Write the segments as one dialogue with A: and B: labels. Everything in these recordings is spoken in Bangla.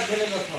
A: ছেলে কথা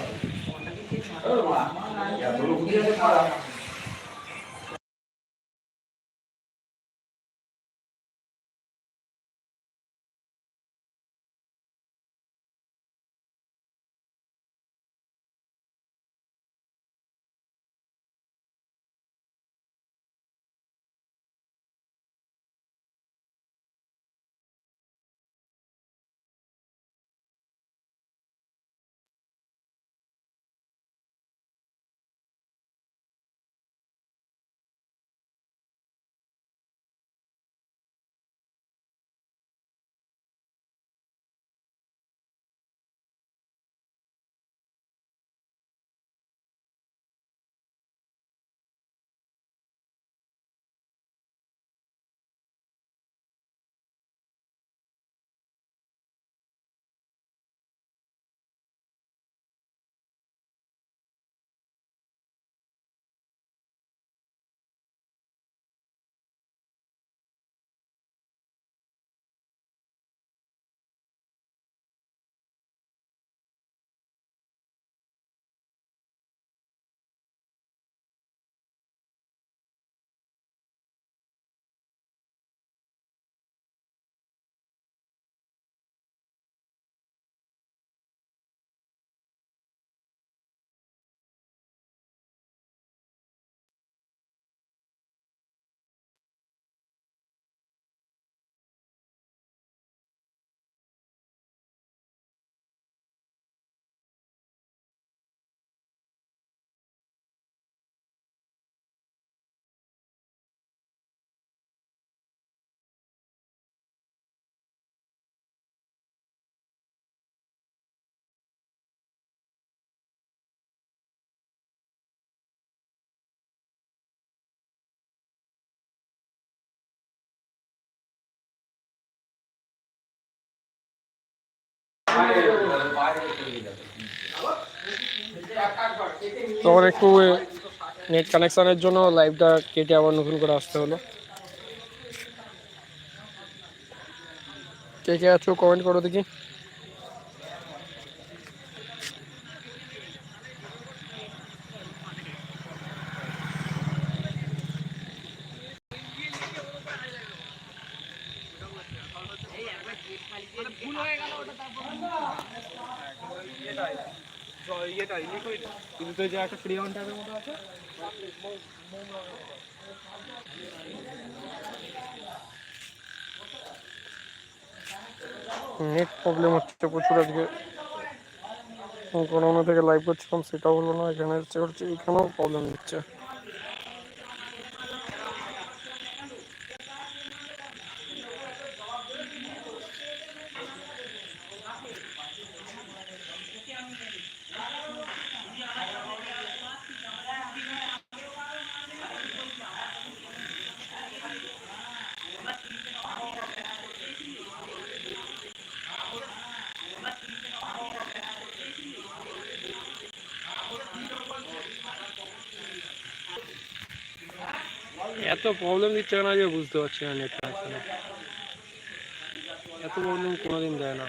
A: তখন একটু নেট কানেকশানের জন্য লাইভটা কেটে আবার নতুন করে আসতে হলো। কে কে আছো কমেন্ট করো দেখি। নেট প্রবলেম হচ্ছে প্রচুর আজকে। কোনো থেকে লাইভ করছিলাম, সেটাও হলো না, এখানে হচ্ছে হচ্ছে এখানেও প্রবলেম দিচ্ছে এত প্রবলেম দিচ্ছে কেন যে বুঝতে পারছি না নেট এত প্রবলেম কোনোদিন দেয় না।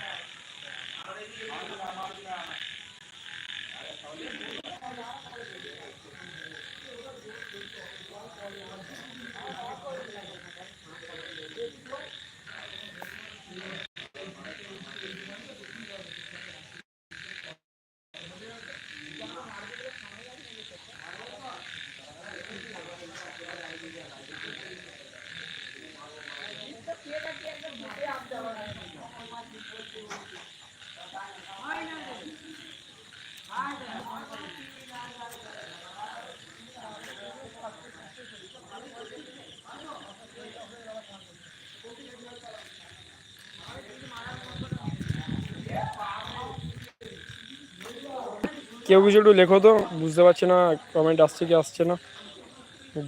A: কেউ কিছু একটু লেখো তো, বুঝতে পারছি না কমেন্ট আসছে কি আসছে না।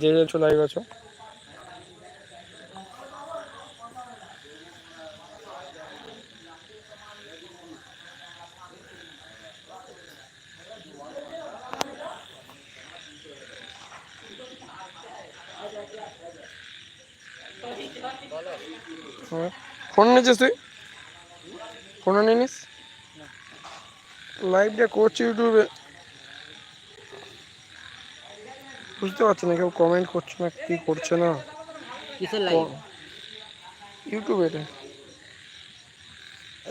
A: যে যাচ্ছ লাইভ আছো। ফোন নিয়েছিস তুই? ফোন নিয়ে নিস লাইভটা করছি ইউটিউবে বুঝতে পারছি না কেউ কমেন্ট করছে না কি করছে না। ইউটিউবে রে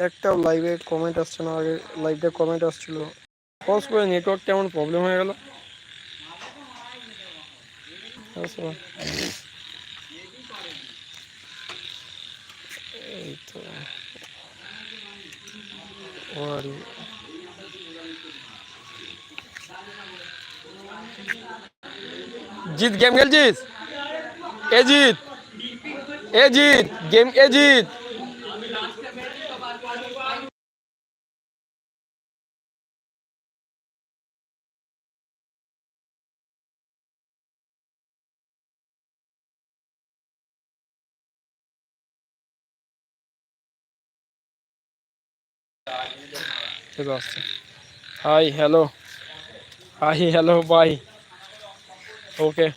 A: একটাও লাইভে কমেন্ট আসছে না আগে লাইভটা কমেন্ট আসছিল। পজ করে নেটওয়ার্ক কেমন প্রবলেম হয়ে গেল। এই তো। জিত, গেম খেলছিস? এ জিত এ জিত, গেম, এ জিত। Hi hello hi hello bye okay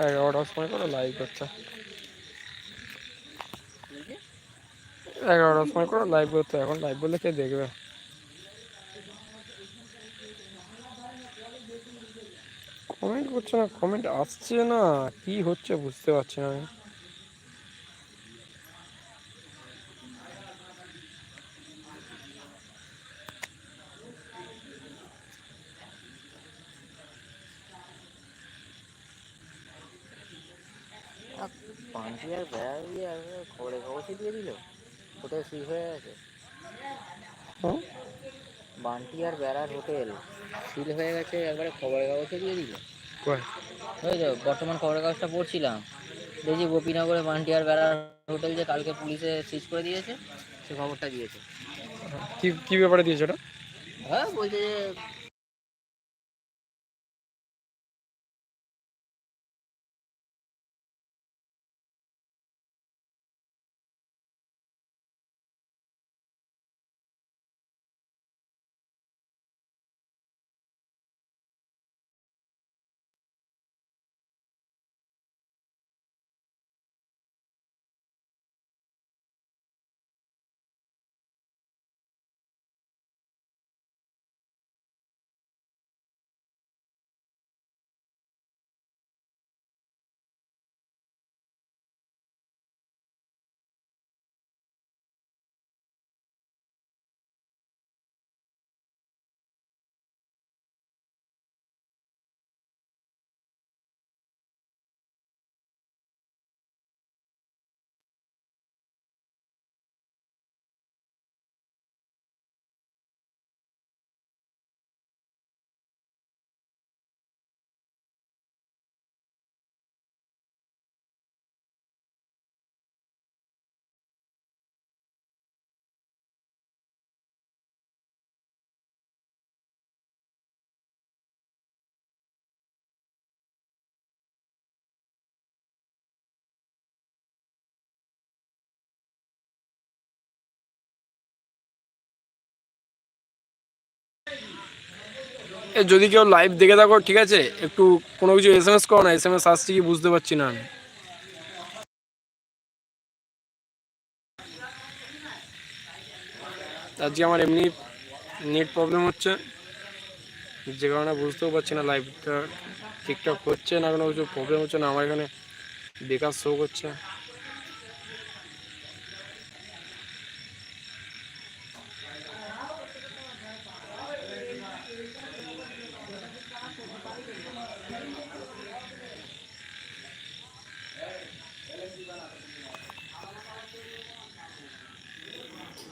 A: এগারোটার সময় করে লাইভ করছে এগারোটার সময় করে লাইভ করতে এখন লাইভ বললে কে দেখবে? কমেন্ট করছে না? কমেন্ট আসছে না। কি হচ্ছে বুঝতে পারছি না আমি।
B: বেড়া দিয়ে আর খবরে কাগজে দিয়ে দিল? হোটেল হয়ে গেছে। বান্টি আর বেড়ার হোটেল সিল হয়ে গেছে একবারে খবরের কাগজে দিয়ে দিল। ওই তো বর্তমান খবরের কাগজটা পড়ছিলাম। দেখি গোপীনগরে বান্টি আর বেড়ার হোটেল যে কালকে পুলিশে সিজ করে দিয়েছে সে খবরটা দিয়েছে।
A: কি কি ব্যাপারে দিয়েছে ওটা?
B: হ্যাঁ বলছে যে
A: যদি কেউ লাইভ দেখে থাকো, ঠিক আছে? একটু কোনো কিছু এস এম এস করো না এস এম এস আসছে কি বুঝতে পারছি না আমি। আজকে আমার এমনি নেট প্রবলেম হচ্ছে। যে কারণে বুঝতেও পারছি না লাইভটা ঠিকঠাক হচ্ছে না, কোনো কিছু প্রবলেম হচ্ছে না, আমার এখানে বেকার শো করছে